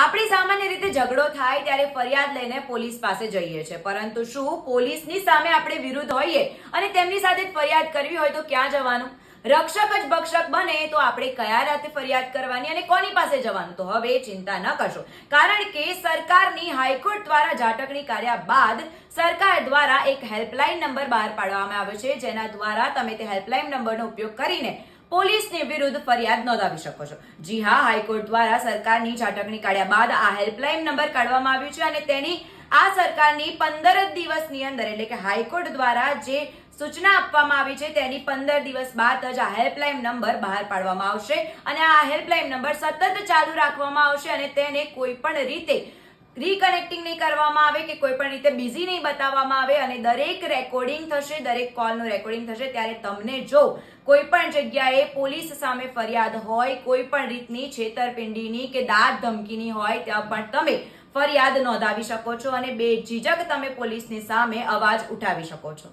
આપણી સામાન્ય રીતે ઝઘડો થાય ત્યારે ફરિયાદ લઈને પોલીસ પાસે જઈએ છીએ. પરંતુ શું પોલીસની સામે આપણે વિરુદ્ધ હોઈએ અને તેમની સાથે ફરિયાદ કરવી હોય તો ક્યાં જવાનું? રક્ષક જ ભક્ષક બને તો આપણે કયા રાતે ફરિયાદ કરવાની અને કોની પાસે જવાનું? તો હવે ચિંતા ન કરશો. કારણ કે સરકારની હાઈકોર્ટ દ્વારા ઝાટકણી કર્યા બાદ સરકાર દ્વારા એક હેલ્પલાઇન નંબર બહાર પાડવામાં આવ્યો છે. જેના દ્વારા તમે તે હેલ્પલાઇન નંબરનો ઉપયોગ કરીને પોલીસની વિરુદ્ધ ફરિયાદ નોંધાવી શકો છો. જી હા, હાઈકોર્ટ દ્વારા સરકારની ઝાટકણી કાઢ્યા બાદ આ હેલ્પલાઇન નંબર કાઢવામાં આવ્યું છે અને તેની આ સરકારની પંદર જ દિવસની અંદર એટલે કે હાઈકોર્ટ દ્વારા જે સૂચના આપવામાં આવી છે તેની પંદર દિવસ બાદ જ આ હેલ્પલાઇન નંબર બહાર પાડવામાં આવશે અને આ હેલ્પલાઇન નંબર સતત ચાલુ રાખવામાં આવશે અને તેને કોઈ પણ રીતે રીકનેક્ટિંગ નહીં કરવામાં આવે કે કોઈ પણ રીતે બિઝી નહીં બતાવવામાં આવે અને દરેક રેકોર્ડિંગ થશે, દરેક કોલનું રેકોર્ડિંગ થશે, ત્યારે તમને જો કોઈ પણ જગ્યાએ પોલીસ સામે ફરિયાદ હોય, કોઈ પણ રીતની છેતરપિંડીની કે દાદ ધમકીની હોય, ત્યાં પણ તમે ફરિયાદ નોંધાવી શકો છો અને બે ઝીઝક તમે પોલીસની સામે અવાજ ઉઠાવી શકો છો.